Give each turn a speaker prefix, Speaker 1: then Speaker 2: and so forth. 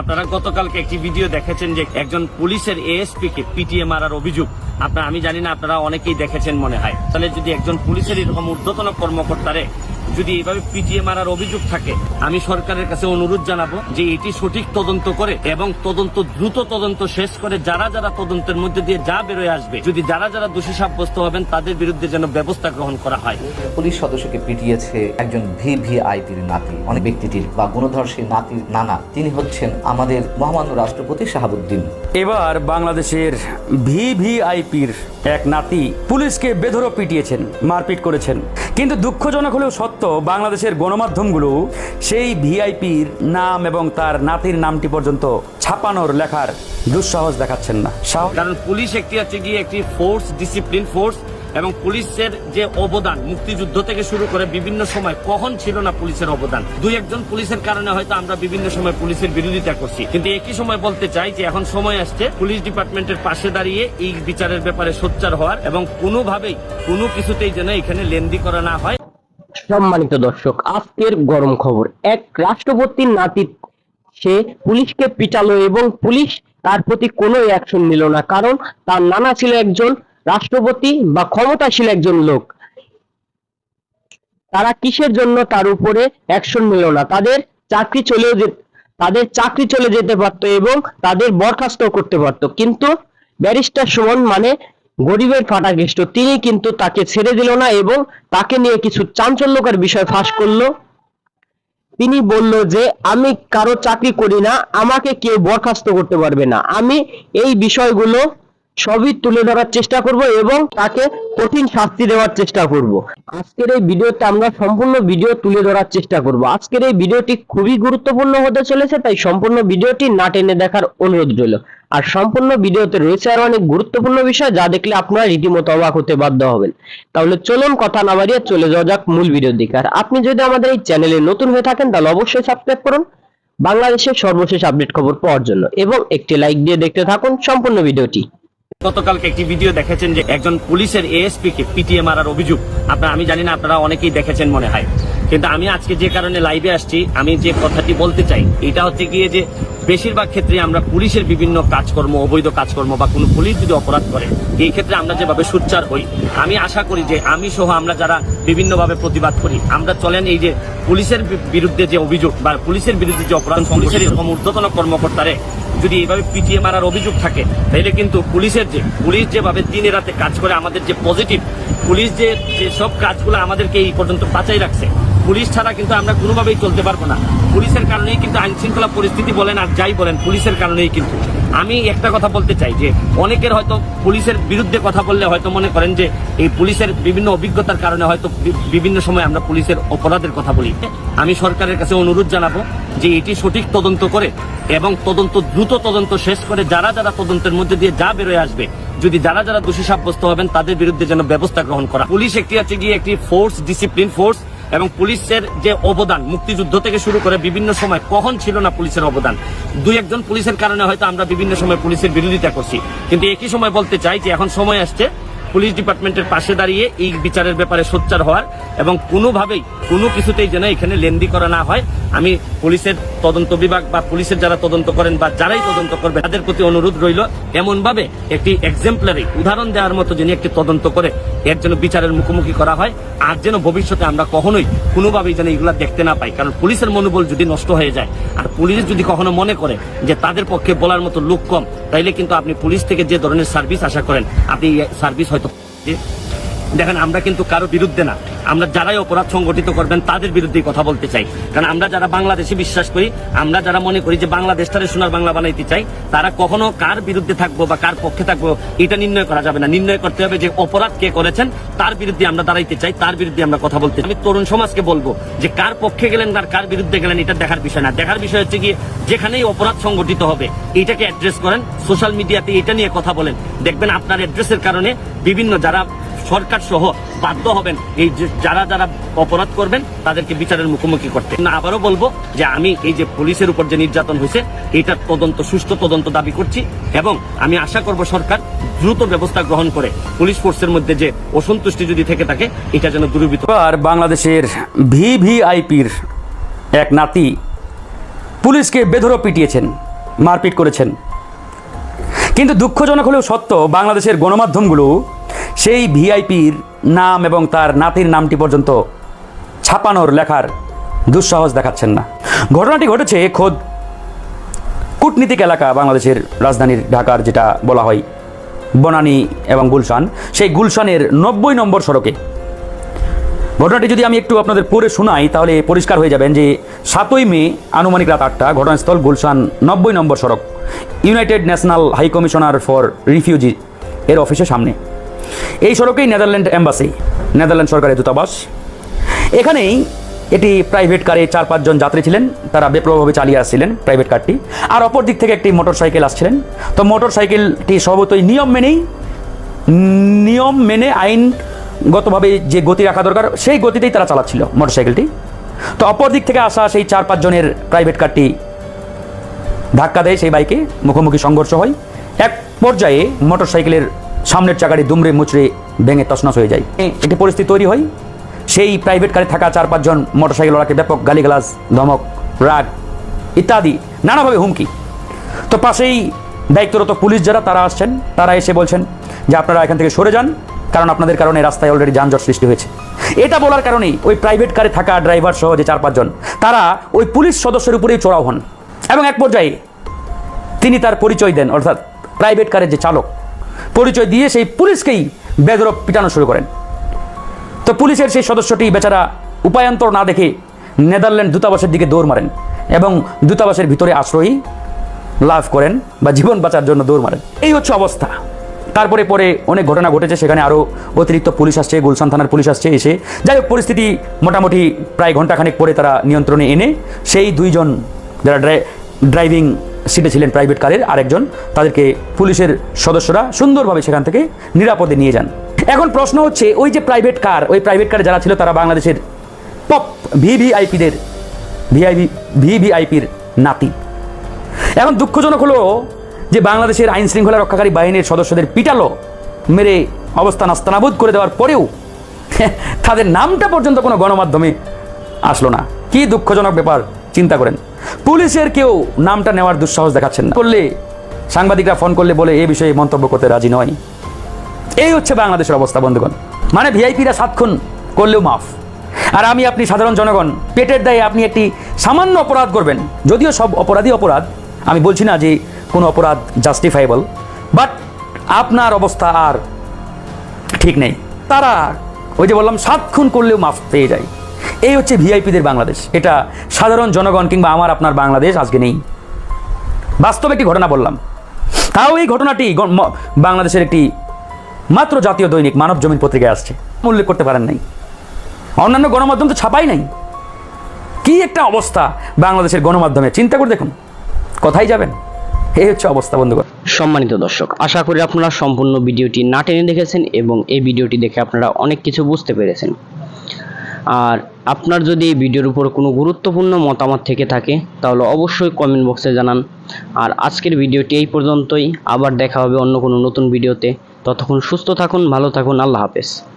Speaker 1: আপনারা গতকালকে একটি ভিডিও দেখেছেন যে একজন পুলিশের এএসপি কে পিটিএ মারার অভিযোগ। আপনার, আমি জানি না, আপনারা অনেকেই দেখেছেন মনে হয়। তাহলে যদি একজন পুলিশের এরকম উর্ধ্বতন কর্মকর্তারে যদি এইভাবে পিটিএ মারার অভিযোগ থাকে আমি সরকারের কাছে অনুরোধ জানাব যে এটি সঠিক তদন্ত করে এবং তদন্ত দ্রুত তদন্ত শেষ করে যারা যারা তদন্তের মধ্যে দিয়ে যা বেরোয় আসবে যদি যারা যারা দোষী সাব্যস্ত হবেন তাদের বিরুদ্ধে যেন ব্যবস্থা গ্রহণ করা হয়।
Speaker 2: পুলিশ সদস্যকে পিটিয়েছে একজন ভিভিআইপির নাতি। অনেক ব্যক্তিটির বা গুণধর সেই নাতির নানা তিনি হচ্ছেন আমাদের মহামান্য রাষ্ট্রপতি শাহাবুদ্দিন।
Speaker 3: এবার বাংলাদেশের ভিভিআইপির এক নাতি পুলিশকে বেধরো পিটিয়েছেন মারপিট করেছেন। কিন্তু দুঃখজনক হলেও সত্য বাংলাদেশের গণমাধ্যমগুলো সেই ভিআইপির নাম এবং তার নাতির নামটি পর্যন্ত ছাপানোর লেখার দুঃসাহস দেখাচ্ছেন না।
Speaker 1: কারণ পুলিশ একটি হচ্ছে গিয়ে একটি ফোর্স ডিসিপ্লিন ফোর্স এবং পুলিশের যে অবদান, মুক্তিযুদ্ধ থেকে শুরু করে বিভিন্ন সময় কখন ছিল না পুলিশের অবদান। দুই একজন পুলিশের কারণে হয়তো আমরা বিভিন্ন সময় পুলিশের বিরোধিতা করছি। কিন্তু একই সময় বলতে চাই যে এখন সময় আসছে পুলিশ ডিপার্টমেন্টের পাশে দাঁড়িয়ে এই বিচারের ব্যাপারে সোচ্চার হওয়ার এবং কোনোভাবেই কোনো কিছুতেই যেন এখানে লেন্দি করা না হয়।
Speaker 4: সম্মানিত দর্শক, আজকের গরম খবর। এক রাষ্ট্রপতির নাতি সে পুলিশকে পিটালো এবং পুলিশ তার প্রতি কোনো অ্যাকশন নিল না, কারণ তার নানা ছিল একজন রাষ্ট্রপতি বা ক্ষমতাশীল একজন লোক। তারা কিসের জন্য তার উপরে অ্যাকশন নিল না? তাদের চাকরি চলেও তাদের চাকরি চলে যেতে পারতো এবং তাদের বরখাস্ত করতে পারতো। কিন্তু ব্যারিস্টার সুমন মানে গরিবের ফাটা গেষ্ট তিনি কিন্তু তাকে ছেড়ে দিল না এবং তাকে নিয়ে কিছু চাঞ্চল্যকর বিষয় ফাঁস করল। তিনি বলল যে, আমি কারও চাকরি করি না, আমাকে কেউ বরখাস্ত করতে পারবে না। আমি এই বিষয়গুলো সবই তুলে ধরার চেষ্টা করব এবং তাকে কঠিন শাস্তি দেওয়ার চেষ্টা করব। আজকের এই ভিডিওতে আমরা সম্পূর্ণ ভিডিও তুলে ধরার চেষ্টা করব। আজকের এই ভিডিওটি খুবই গুরুত্বপূর্ণ হতে চলেছে, তাই সম্পূর্ণ ভিডিওটি না টেনে দেখার অনুরোধ রইল। আর সম্পূর্ণ ভিডিওতে রয়েছে আরও অনেক গুরুত্বপূর্ণ বিষয়, যা দেখলে আপনারা রীতিমতো অবাক হতে বাধ্য হবেন। তাহলে চলুন কথা না বাড়িয়ে চলে যাওয়া যাক মূল ভিডিওর দিকে। আর আপনি যদি আমাদের এই চ্যানেলে নতুন হয়ে থাকেন, তাহলে অবশ্যই সাবস্ক্রাইব করুন। বাংলাদেশের সর্বশেষ আপডেট খবর পাওয়ার জন্য এবং একটি লাইক দিয়ে দেখতে থাকুন সম্পূর্ণ ভিডিওটি।
Speaker 1: গতকালকে একটি ভিডিও দেখেছেন যে একজন পুলিশের এএসপি কে পিটিএ মারার অভিযোগ। আপনার, আমি জানি না আপনারা অনেকেই দেখেছেন মনে হয়। কিন্তু আমি আজকে যে কারণে লাইভে আসছি, আমি যে কথাটি বলতে চাই, এটা হচ্ছে গিয়ে যে বেশিরভাগ ক্ষেত্রে আমরা পুলিশের বিভিন্ন কাজকর্ম, অবৈধ কাজকর্ম বা কোনো পুলিশ যদি অপরাধ করে এই ক্ষেত্রে আমরা যেভাবে সোচ্চার হই আমি আশা করি যে আমি সহ আমরা যারা বিভিন্নভাবে প্রতিবাদ করি আমরা চলেন এই যে পুলিশের বিরুদ্ধে যে অভিযোগ বা পুলিশের বিরুদ্ধে যে অপরাধ পুলিশের এরকম ঊর্ধ্বতন কর্মকর্তারে যদি এইভাবে পিটিএ মারার অভিযোগ থাকে তাহলে কিন্তু পুলিশের যে পুলিশ যেভাবে দিনে রাতে কাজ করে আমাদের যে পজিটিভ পুলিশ যে যে সব কাজগুলো আমাদেরকে এই পর্যন্ত বাঁচাই রাখছে পুলিশ ছাড়া কিন্তু আমরা কোনোভাবেই চলতে পারব না। পুলিশের কারণেই কিন্তু আইনশৃঙ্খলা পরিস্থিতি বলেন আর যাই বলেন পুলিশের কারণেই কিন্তু। আমি একটা কথা বলতে চাই যে অনেকের হয়তো পুলিশের বিরুদ্ধে কথা বললে হয়তো মনে করেন যে এই পুলিশের বিভিন্ন অভিজ্ঞতার কারণে হয়তো বিভিন্ন সময় আমরা পুলিশের অপরাধের কথা বলি। আমি সরকারের কাছে অনুরোধ জানাব যে এটি সঠিক তদন্ত করে এবং তদন্ত দ্রুত তদন্ত শেষ করে যারা যারা তদন্তের মধ্যে দিয়ে যা বেরোয় আসবে, যদি যারা যারা দোষী সাব্যস্ত হবেন তাদের বিরুদ্ধে যেন ব্যবস্থা গ্রহণ করা। পুলিশ একটি আছে গিয়ে একটি ফোর্স ডিসিপ্লিন ফোর্স এবং পুলিশের যে অবদান, মুক্তিযুদ্ধ থেকে শুরু করে বিভিন্ন সময় কখন ছিল না পুলিশের অবদান, দুই একজন পুলিশের কারণে হয়তো আমরা বিভিন্ন সময় পুলিশের বিরোধিতা করছি। কিন্তু একই সময় বলতে চাই যে এখন সময় আসছে পুলিশ ডিপার্টমেন্টের পাশে দাঁড়িয়ে এই বিচারের ব্যাপারে সোচ্চার হওয়ার এবং কোনোভাবেই কোনো কিছুতেই যেন এখানে লেন্দি করা না হয়। আমি পুলিশের তদন্ত বিভাগ বা পুলিশের যারা তদন্ত করেন বা যারাই তদন্ত করবে তাদের প্রতি অনুরোধ রইল, এমনভাবে একটি এক্সাম্পলারি উদাহরণ দেওয়ার মতো যিনি একটি তদন্ত করে এর জন্য বিচারের মুখোমুখি করা হয়, আর যেন ভবিষ্যতে আমরা কখনোই কোনোভাবেই যেন এগুলা দেখতে না পাই। কারণ পুলিশের মনোবল যদি নষ্ট হয়ে যায়, আর পুলিশ যদি কখনো মনে করে যে তাদের পক্ষে বলার মতো লোক কম, তাইলে কিন্তু আপনি পুলিশ থেকে যে ধরনের সার্ভিস আশা করেন, আপনি সার্ভিস হয়তো it দেখেন, আমরা কিন্তু কারও বিরুদ্ধে না। আমরা যারাই অপরাধ সংগঠিত করবেন, তাদের বিরুদ্ধেই কথা বলতে চাই। কারণ আমরা যারা বাংলাদেশে বিশ্বাস করি, আমরা যারা মনে করি যে বাংলাদেশটারে সোনার বাংলা বানাইতে চাই, তারা কখনো কার বিরুদ্ধে থাকব বা কার পক্ষে থাকব, এটা নির্ণয় করা যাবে না। নির্ণয় করতে হবে যে অপরাধ কে করেছেন, তার বিরুদ্ধে আমরা দাঁড়াইতে চাই, তার বিরুদ্ধে আমরা কথা বলতে চাই। আমি তরুণ সমাজকে বলব যে কার পক্ষে গেলেন আর কার বিরুদ্ধে গেলেন, এটা দেখার বিষয় না। দেখার বিষয় হচ্ছে কি যেখানেই অপরাধ সংগঠিত হবে, এটাকে অ্যাড্রেস করেন সোশ্যাল মিডিয়াতে এটা নিয়ে কথা বলেন। দেখবেন আপনার অ্যাড্রেসের কারণে বিভিন্ন যারা সরকার সহ বাধ্য হবেন এই যে যারা যারা অপরাধ করবেন, তাদেরকে বিচারের মুখোমুখি করতে। না, আবারও বলব যে আমি এই যে পুলিশের উপর যে নির্যাতন হয়েছে এটার তদন্ত, সুষ্ঠু তদন্ত দাবি করছি এবং আমি আশা করব সরকার দ্রুত ব্যবস্থা গ্রহণ করে পুলিশ ফোর্সের মধ্যে যে অসন্তুষ্টি যদি থেকে থাকে, এটা যেন দূরীভূত
Speaker 3: আর বাংলাদেশের ভিভিআইপির এক নাতি পুলিশকে বেধরো পিটিয়েছেন, মারপিট করেছেন। কিন্তু দুঃখজনক হলেও সত্য, বাংলাদেশের গণমাধ্যমগুলো সেই ভিআইপির নাম এবং তার নাতির নামটি পর্যন্ত ছাপানোর লেখার দুঃসাহস দেখাচ্ছেন না। ঘটনাটি ঘটেছে খোদ কূটনীতিক এলাকা বাংলাদেশের রাজধানীর ঢাকার যেটা বলা হয় বনানী এবং গুলশান। সেই গুলশানের নব্বই নম্বর সড়কে। ঘটনাটি যদি আমি একটু আপনাদের পড়ে শোনাই, তাহলে পরিষ্কার হয়ে যাবেন যে সাতই মে আনুমানিক রাত আটটা ঘটনাস্থল গুলশান নব্বই নম্বর সড়ক, United National High Commissioner for Refugee এর অফিসের সামনে। এই সড়কেই নেদারল্যান্ড এম্বাসি, নেদারল্যান্ড সরকারের দূতাবাস। এখানেই এটি প্রাইভেট কারে চার পাঁচজন যাত্রী ছিলেন, তারা বেপ্রভাবে চালিয়ে আসছিলেন প্রাইভেট কারটি। আর অপর দিক থেকে একটি মোটর সাইকেল আসছিলেন। তো মোটর সাইকেলটি স্বভাবতই নিয়ম মেনেই, নিয়ম মেনে আইনগতভাবে যে গতি রাখা দরকার, সেই গতিতেই তারা চালাচ্ছিল মোটর সাইকেলটি তো অপর দিক থেকে আসা সেই চার পাঁচজনের প্রাইভেট কারটি ধাক্কা দেয় সেই বাইকে, মুখোমুখি সংঘর্ষ হয়। এক পর্যায়ে মোটরসাইকেলের সামনের চাকাটি দুমড়ে মুচড়ে ভেঙে তছনছ হয়ে যায়। একটি পরিস্থিতি তৈরি হয়। সেই প্রাইভেট কারে থাকা চার পাঁচজন মোটরসাইকেলওয়ালাকে ব্যাপক গালিগালাজ, ধমক, রাগ ইত্যাদি, নানাভাবে হুমকি। তো পাশেই দায়িত্বরত পুলিশ যারা, তারা আসছেন। তারা এসে বলছেন যে আপনারা এখান থেকে সরে যান, কারণ আপনাদের কারণে রাস্তায় অলরেডি যানজট সৃষ্টি হয়েছে। এটা বলার কারণেই ওই প্রাইভেট কারে থাকা ড্রাইভার সহ যে চার পাঁচজন, তারা ওই পুলিশ সদস্যের উপরেই চড়াও হন। এবং এক পর্যায়ে তিনি তার পরিচয় দেন, অর্থাৎ প্রাইভেট কারের যে চালক। পরিচয় দিয়ে সেই পুলিশকেই বেদরব পিটানো শুরু করেন। তো পুলিশের সেই সদস্যটি বেচারা উপায়ান্তর না দেখে নেদারল্যান্ড দূতাবাসের দিকে দৌড় মারেন এবং দূতাবাসের ভিতরে আশ্রয়ী লাভ করেন বা জীবন বাঁচার জন্য দৌড় মারেন। এই হচ্ছে অবস্থা। তারপরে পরে অনেক ঘটনা ঘটেছে, সেখানে আরও অতিরিক্ত পুলিশ আসছে, গুলশান থানার পুলিশ আসছে এসে। যাই হোক, পরিস্থিতি মোটামুটি প্রায় ঘন্টাখানেক পরে তারা নিয়ন্ত্রণে এনে সেই দুইজন যারা ড্রাইভিং সিটে ছিলেন প্রাইভেট কারের আরেকজন। তাদেরকে পুলিশের সদস্যরা সুন্দরভাবে সেখান থেকে নিরাপদে নিয়ে যান। এখন প্রশ্ন হচ্ছে, ওই যে প্রাইভেট কার ওই প্রাইভেট কারে যারা ছিল তারা বাংলাদেশের পপ ভিভিআইপিদের ভিআইপি ভিভিআইপির নাতি। এখন দুঃখজনক হলো যে বাংলাদেশের আইন শৃঙ্খলা রক্ষাকারী বাহিনীর সদস্যদের পিটালো, মেরে অবস্থা নাস্তানাবুদ করে দেওয়ার পরেও তাদের নামটা পর্যন্ত কোনো গণমাধ্যমে আসলো না। কি দুঃখজনক ব্যাপার। চিন্তা করেন। পুলিশের কেউ নামটা নেওয়ার দুঃসাহস দেখাচ্ছেন না। করলে সাংবাদিকরা ফোন করলে বলে, এ বিষয়ে মন্তব্য করতে রাজি নয়। এই হচ্ছে বাংলাদেশের অবস্থা, বন্ধুগণ। মানে ভিআইপিরা সাতক্ষণ করলেও মাফ। আর আমি আপনি সাধারণ জনগণ, পেটের দায়ে আপনি একটি সামান্য অপরাধ করবেন। যদিও সব অপরাধী অপরাধ, আমি বলছি না যে কোনো অপরাধ জাস্টিফাইবল বাট আপনার অবস্থা আর ঠিক নেই। তারা ওই যে বললাম সাত খুন করলেও মাফ পেয়ে যায়। এই হচ্ছে ভিআইপিদের বাংলাদেশ। এটা সাধারণ জনগণ কিংবা আমার, আপনার বাংলাদেশ আজকে নেই। বাস্তব একটি ঘটনা বললাম। তাও এই ঘটনাটি বাংলাদেশের একটি মাত্র জাতীয় দৈনিক মানব জমিন পত্রিকায় আসছে। উল্লেখ করতে পারেন নাই। অন্যান্য গণমাধ্যম তো ছাপাই নাই। কি একটা অবস্থা বাংলাদেশের গণমাধ্যমে। চিন্তা করে দেখুন। কোথায় যাবেন। এই হচ্ছে অবস্থা, বন্ধুগণ।
Speaker 4: সম্মানিত দর্শক, আশা করি আপনারা সম্পূর্ণ ভিডিওটি না টেনে দেখেছেন এবং এই ভিডিওটি দেখে আপনারা অনেক কিছু বুঝতে পেরেছেন। আর আপনার যদি এই ভিডিওর উপর কোনো গুরুত্বপূর্ণ মতামত থেকে থাকে, তাহলে অবশ্যই কমেন্ট বক্সে জানান। আর আজকের ভিডিওটি এই পর্যন্তই। আবার দেখা হবে অন্য কোনো নতুন ভিডিওতে। ততক্ষণ সুস্থ থাকুন, ভালো থাকুন, আল্লাহ হাফেজ।